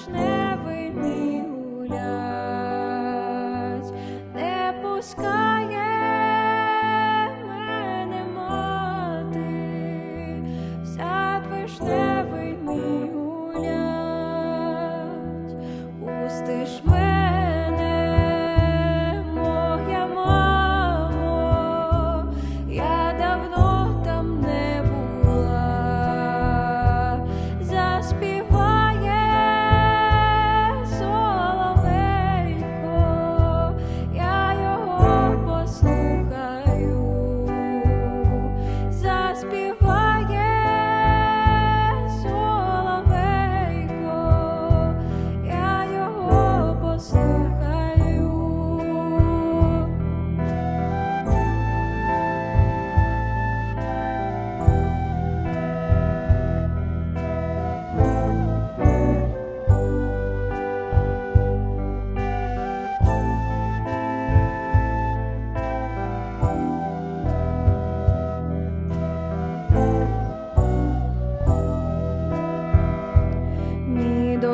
вишневий гулять, не пускає мене мати, сад.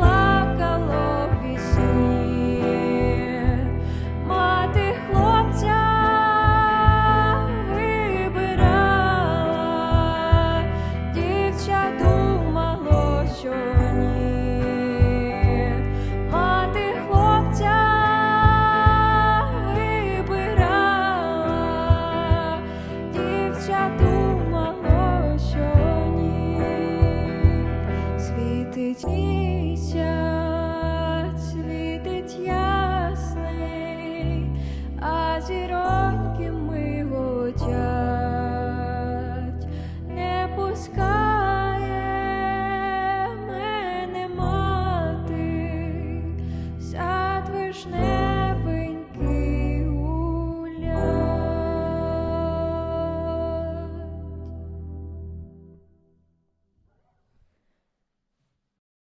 Love.